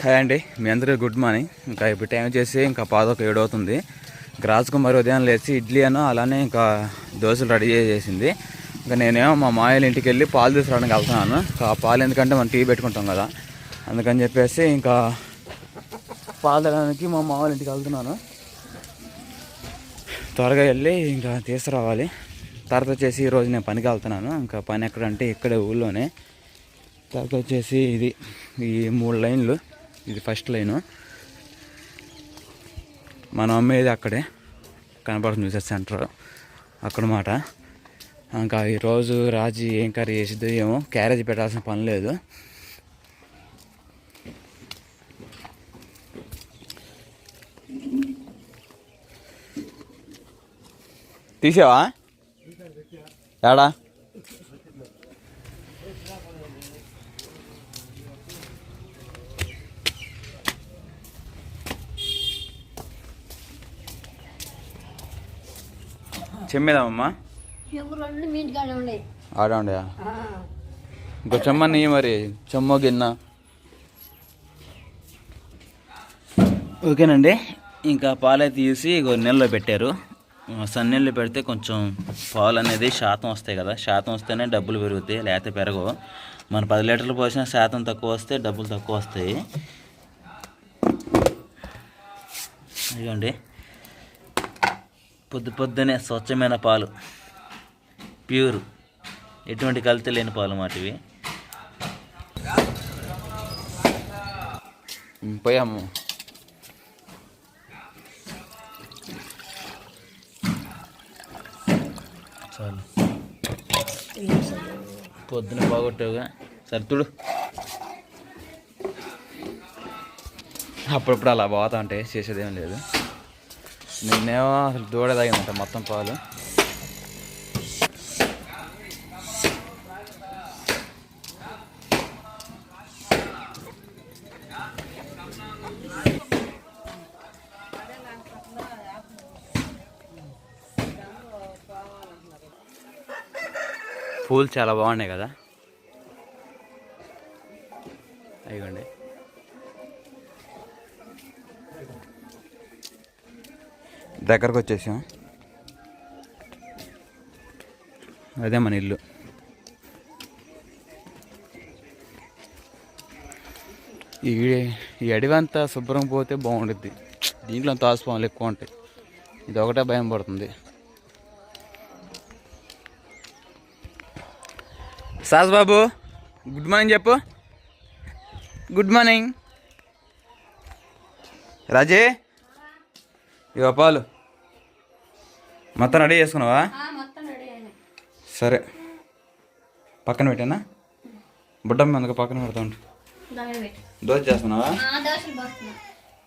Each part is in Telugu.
హాయ్ అండి మీ అందరికీ గుడ్ మార్నింగ్. ఇంకా ఇప్పుడు టైం వచ్చేసి ఇంకా పాదొక ఏడు అవుతుంది ఇంకా మరి ఉదయం లేచి ఇడ్లీ అను అలానే ఇంకా దోశలు రెడీ చేసేసింది. ఇంకా నేనేమో మా మాయల ఇంటికి వెళ్ళి పాలు తీసుకురావడానికి వెళ్తున్నాను. ఇంకా ఆ పాలు ఎందుకంటే మనం టీ పెట్టుకుంటాం కదా. అందుకని చెప్పేసి ఇంకా పాలు తేడానికి మా మామూలు ఇంటికి వెళ్తున్నాను. త్వరగా వెళ్ళి ఇంకా తీసుకురావాలి. తర్వాత వచ్చేసి ఈరోజు నేను పనికి వెళ్తున్నాను. ఇంకా పని ఎక్కడంటే ఇక్కడే ఊళ్ళోనే. తర్వాత వచ్చేసి ఇది ఈ మూడు లైన్లు. ఇది ఫస్ట్ లైను మనం అమ్మేది అక్కడే కనపడుతుంది రీసెర్చ్ సెంటర్. అక్కడ మాట ఇంకా ఈరోజు రాజు ఏం కర్రీ చేసిద్దో ఏమో క్యారేజ్ పెట్టాల్సిన పని లేదు. తీసావా? ఏడా? చెమ్మేదామమ్మా ఆడ ఇంకో చెమ్మ నీ మరి చెమ్మ గిన్న. ఓకేనండి ఇంకా పాలైతే తీసి ఇగో నీళ్ళలో పెట్టారు. సన్నీళ్ళు పెడితే కొంచెం పాలు అనేది శాతం వస్తాయి కదా శాతం వస్తేనే డబ్బులు పెరుగుతాయి లేకపోతే పెరగవు. మన పది లీటర్లు పోసిన శాతం తక్కువ వస్తే డబ్బులు తక్కువ వస్తాయి. ఇదిగోండి. పొద్దు పొద్దునే స్వచ్ఛమైన పాలు. ప్యూర్. ఎటువంటి కల్తీ లేని పాలు మాటివి. పోయాము చాలు. పొద్దున బాగొట్టావుగా. సర్తుడు అప్పుడప్పుడు అలా పోతా ఉంటే చేసేదేం లేదు. నేనేమో అసలు దూడ తాగిందంట మొత్తం పాలు. పూలు చాలా బాగున్నాయి కదా? దగ్గరకు వచ్చేసాం అదే మన ఇల్లు. ఈ ఈ అడవి అంతా శుభ్రం పోతే బాగుండుద్ది. దీంట్లో తాసుపాములు ఎక్కువ ఉంటాయి. ఇది ఒకటే భయం పడుతుంది. సాస్ బాబు గుడ్ మార్నింగ్ చెప్పు. Good morning. రాజే ఇవ్వ పాలు. మొత్తం రెడీ చేసుకున్నావా? సరే. పక్కన పెట్టానా? బుడ్డ అందుకు పక్కన పెడతా ఉంటు దోశ చేస్తున్నావా?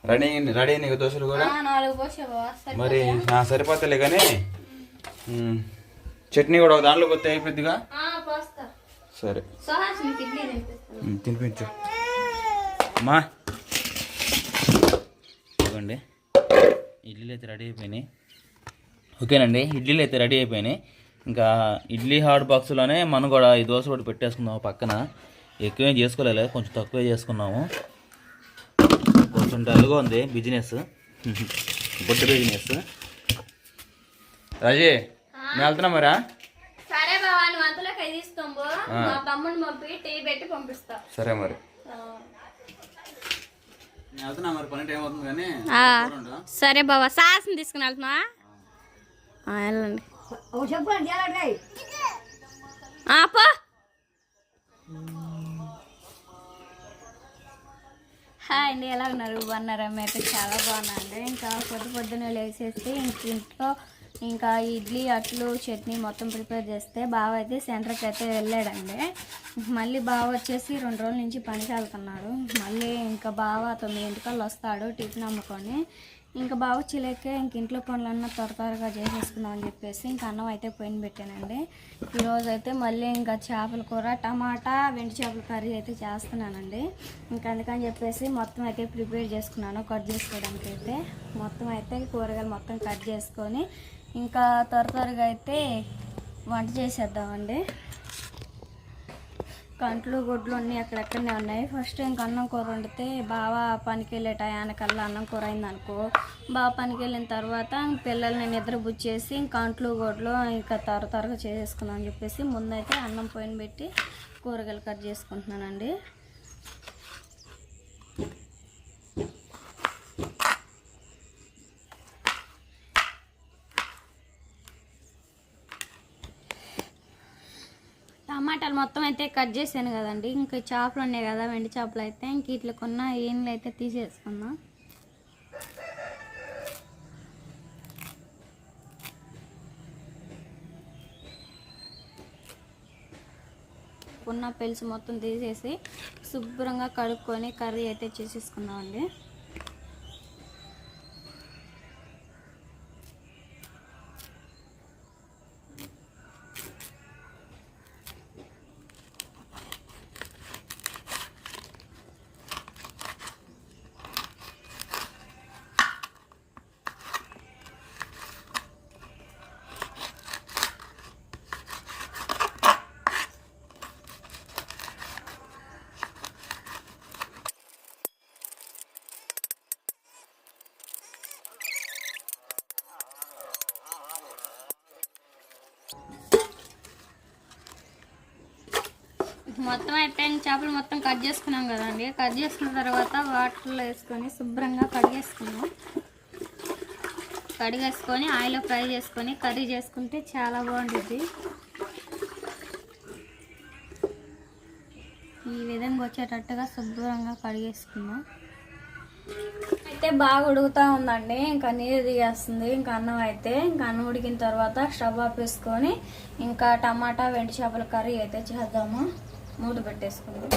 రెడీ రెడీ నీకు దోశలు కూడా? మరి సరిపోతలే కానీ. చట్నీ కూడా ఒక దాంట్లో కొత్త అయిపోద్దిగా? సరే. తినిపించు అమ్మా. ఇడ్లీలు అయితే రెడీ అయిపోయినాయి. ఓకేనండి ఇడ్లీలు అయితే రెడీ అయిపోయినాయి. ఇంకా ఇడ్లీ హాట్ బాక్స్లోనే మనం కూడా ఈ దోశ కూడా పెట్టేసుకుందాం పక్కన. ఎక్కువేం చేసుకోలేదు కొంచెం తక్కువే చేసుకున్నాము. కొంచెం డల్గా ఉంది బిజినెస్. Good business. రాజీ నేను వెళ్తున్నా మరా? సరే బావా నువ్వు అంతలోకి అవి తీసుకోబో మా తమ్ముడిని పంపి టీ పెట్టి పంపిస్తా. సరే మరి. సరే బావా సాస్ని తీసుకుని వెళ్తున్నా వెళ్ళండి. హాయ్ అండి ఎలా ఉన్నారు? బాగున్నారా? అయితే చాలా బాగున్నా అండి. ఇంకా పొద్దు పొద్దున లేచేస్తే ఇంక ఇంట్లో ఇంకా ఇడ్లీ అట్లు చట్నీ మొత్తం ప్రిపేర్ చేస్తే బావ అయితే సెంటర్కి అయితే వెళ్ళాడండి. మళ్ళీ బావ వచ్చేసి రెండు రోజుల నుంచి పనికి వెళ్తున్నాడు మళ్ళీ ఇంకా బావ తొమ్మిది ఇంటికల్లా వస్తాడు టిఫిన్ అమ్ముకొని ఇంకా బాగా చిలకే ఇంక ఇంట్లో పనులన్నా త్వర త్వరగా చేసేసుకుందాం అని చెప్పేసి ఇంకా అన్నం అయితే పోయిన పెట్టానండి. ఈరోజు అయితే మళ్ళీ ఇంకా చేపల కూర టమాటా వెండి చేపల కర్రీ అయితే చేస్తున్నానండి. ఇంకా అందుకని చెప్పేసి మొత్తం అయితే ప్రిపేర్ చేసుకున్నాను కట్ చేసుకోవడానికి అయితే మొత్తం అయితే కూరగాయలు మొత్తం కట్ చేసుకొని ఇంకా త్వర త్వరగా అయితే వంట చేసేద్దామండి. కంట్లు గుడ్లు అన్నీ అక్కడక్కడనే ఉన్నాయి. ఫస్ట్ ఇంకా అన్నం కూర వండితే బాగా పనికి వెళ్ళే టయానికల్లా అన్నం కూర అయింది అనుకో బాగా పనికి వెళ్ళిన తర్వాత పిల్లల్ని నిద్ర బుచ్చేసి ఇంకా కంట్లు గుడ్లు ఇంకా తర తరగా చేసేసుకుందాం అని చెప్పేసి ముందైతే అన్నం పోయిన పెట్టి కూరగాయలు కట్ చేసుకుంటున్నానండి. టమాటాలు మొత్తం అయితే కట్ చేశాను కదండి. ఇంకా చేపలు ఉన్నాయి కదా వెండి చేపలు అయితే. ఇంక ఇట్లా కొన్న ఏళ్ళు అయితే తీసేసుకుందాం. ఉన్న పెలుసు మొత్తం తీసేసి శుభ్రంగా కడుక్కొని కర్రీ అయితే చేసేసుకుందామండి. మొత్తం అయిపోయిన చేపలు మొత్తం కట్ చేసుకున్నాం కదండి. కట్ చేసుకున్న తర్వాత వాటర్లో వేసుకొని శుభ్రంగా కడిగేసుకున్నాం. కడిగేసుకొని ఆయిల్లో ఫ్రై చేసుకొని కర్రీ చేసుకుంటే చాలా బాగుంటుంది ఈ విధంగా వచ్చేటట్టుగా శుభ్రంగా కడిగేసుకున్నాం. అయితే బాగా ఉడుకుతూ ఉందండి. ఇంకా నీరు దిగేస్తుంది. ఇంకా అన్నం అయితే ఇంకా అన్నం ఉడికిన తర్వాత స్టవ్ ఆపేసుకొని వేసుకొని ఇంకా టమాటా వెండి చేపల కర్రీ అయితే చేద్దాము. మూత పెట్టేసుకుందాం.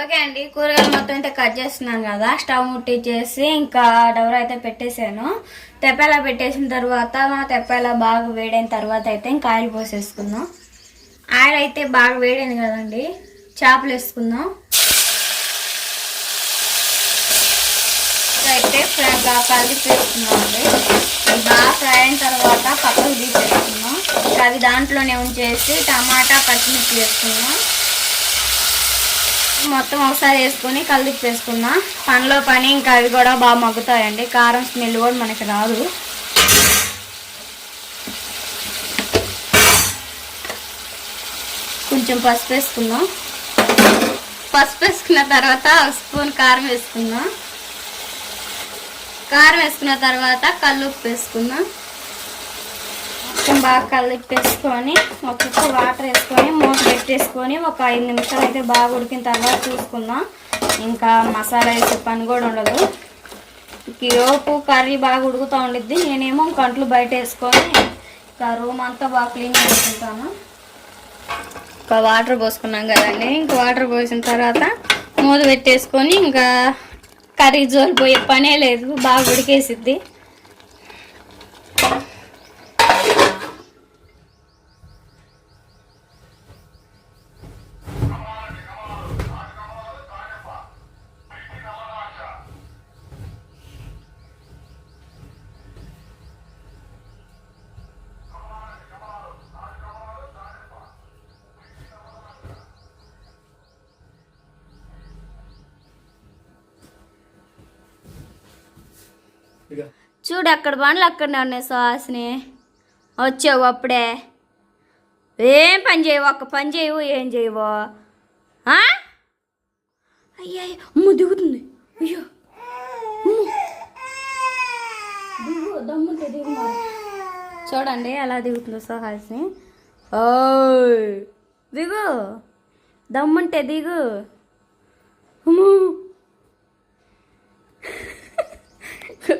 ఓకే అండి కూరగాయలు మొత్తం అయితే కట్ చేస్తున్నాను కదా స్టవ్ ముట్టించేసి ఇంకా డవర్ అయితే పెట్టేశాను. తెప్పేలా పెట్టేసిన తర్వాత తెప్పేలా బాగా వేడైన తర్వాత అయితే ఇంకా ఆయిల్ పోసేసుకుందాం. ఆయిల్ అయితే బాగా వేడైంది కదండి చేపలు వేసుకుందాం. అయితే ఫ్రై బాగా కలిపి వేసుకున్నాం అండి బాగా ఫ్రై అయిన తర్వాత పక్కకు తీసేసుకున్నాం ఇంకా అవి దాంట్లోనే ఉంచేసి టమాటా పచ్చిమిర్చి వేసుకున్నాం. మొత్తం ఒకసారి వేసుకొని కలిపి వేసుకున్నాం పనిలో పని ఇంకా అవి కూడా బాగా మగ్గుతాయండి. కారం స్మెల్ కూడా మనకి రాదు. కొంచెం పసుపు వేసుకుందాం పసుపు వేసుకున్న తర్వాత స్పూన్ కారం వేసుకుందాం కారం వేసుకున్న తర్వాత కల్లుప్పు వేసుకుందాం కొంచెం బాగా ఉప్పేసుకొని ఒక చుక్క వాటర్ వేసుకొని మూత పెట్టేసుకొని ఒక ఐదు నిమిషాలు అయితే బాగా ఉడికిన తర్వాత చూసుకుందాం. ఇంకా మసాలా వేసే పని కూడా ఉండదు. లోపు కర్రీ బాగా ఉడుకుతూ ఉండిద్ది. నేనేమో కంట్లు బయట వేసుకొని ఇంకా రూమ్ అంతా బాగా క్లీన్ చేసుకుంటాను. ఇంకా వాటర్ పోసుకున్నాం కదండి. ఇంకా వాటర్ పోసిన తర్వాత మూత పెట్టేసుకొని ఇంకా కర్రీ జోలు పోయే పనే లేదు. బాగా ఉడికేసిద్ది. చూడు అక్కడ బండ్లు అక్కడనే ఉన్నాయి సుహాసిని. వచ్చావు అప్పుడే. ఏం పని చేయవు ఒక్క పని చేయవు ఏం చేయవు. అయ్యా అయ్యో దిగుతుంది. అయ్యో. చూడండి ఎలా దిగుతుందో సుహాసిని. ఓ దిగు. దమ్ముంటే దిగు. అమ్మో.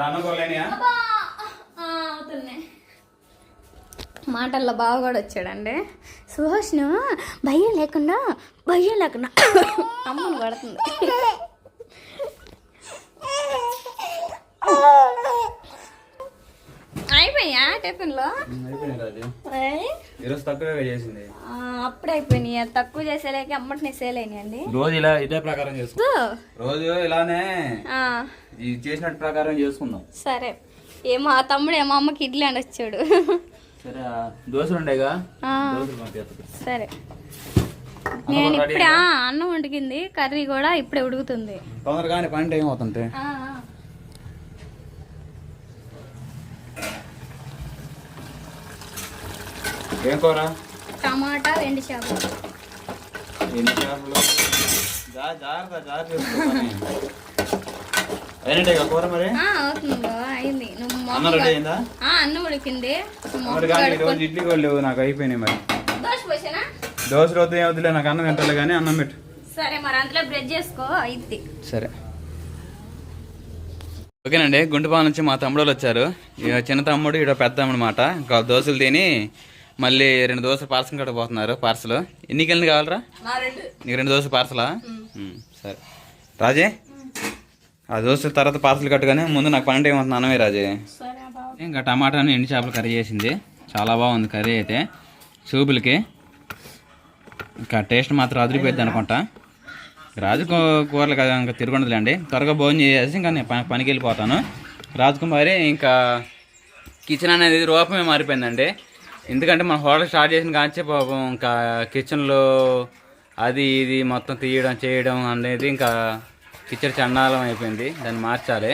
రానుకోలేనియా మాటల్లో బావ కూడా వచ్చాడండి. సుహాష్ను భయం లేకుండా భయం లేకుండా అమ్మను పడుతుంది. అయిపోయా టిఫిన్లో? ఈరోజు చేసింది. అప్పుడే అయిపోయినాయి? తక్కువ చేసేలేక అమ్మటిని సేల్ అయినాయండి. రోజు ఇలా ఇదే ప్రకారం చేసుకుందాం తో, రోజు ఇలానే. ఇది చేసినట్టు ప్రకారం చేసుకుందాం. సరే. ఏమో ఆ తమ్ముడు ఏమో అమ్మకి ఇడ్లీ అని వచ్చాడు సరే ఆ దోశలు ఉండేగా? ఆ, దోశలు పంపిస్తుంది సరే. నేను ఇప్పుడే ఆ, అన్నం ఉడికింది కర్రీ కూడా ఇప్పుడే ఉడుకుతుంది. తొందరగానే పని టైం అవుతుంటే. ఆ, ఆ. ఏం కూర? టమాటా ఎండు చేపలు. ఎన్ని చేపలు. జా- జాగ్రత్త జాగ్రత్త. చేసుకో అయినట్టే కూర మరి? అయింది. అన్న రెడీ అయిందా? అన్నం ఉడికింది. రోజు ఇడ్లీ కూడా లేవు నాకు అయిపోయినాయి మరి. దోశ వద్దు ఏం వద్దులే నాకు అన్నం తింటలే కానీ అన్నం పెట్టు. సరే మరి అందులో బ్రెడ్ చేసుకో అయిద్ది. సరే. ఓకేనండి గుంటుపాల నుంచి మా తమ్ముడు వాళ్ళు వచ్చారు. ఇక చిన్న తమ్ముడు ఇక్కడ పెద్ద తమ్ముడు మాట. ఇంకా దోశలు తిని మళ్ళీ రెండు దోశలు పార్సల్ కట్టబోతున్నారు పార్సల్. ఎన్ని కిలోలు కావాలరా? నీకు రెండు దోశలు పార్సలా? సరే. రాజే? ఆ దోశల తర్వాత పార్సల్ కట్టుగానే ముందు నాకు పన్నెండు ఏమవుతుంది అన్నమే రాజే. ఇంకా టమాటాని ఎండు చేపలు కర్రీ చేసింది. చాలా బాగుంది కర్రీ అయితే. చూపులకి. ఇంకా టేస్ట్ మాత్రం అదిరిపోయింది అనుకుంటా. రాజు కూరలు కదా ఇంకా తిరుగుండదులేండి. త్వరగా భోజనం చేసేసి ఇంకా నేను పని- పనికి వెళ్ళిపోతాను. రాజకుమారి ఇంకా కిచెన్ అనేది రూపమే మారిపోయిందండి. ఎందుకంటే మన హోటల్ స్టార్ట్ చేసిన కాంచే పాపం ఇంకా కిచెన్లో అది ఇది మొత్తం తీయడం చేయడం అనేది ఇంకా కిచెన్ చండాలం అయిపోయింది. దాన్ని మార్చాలి.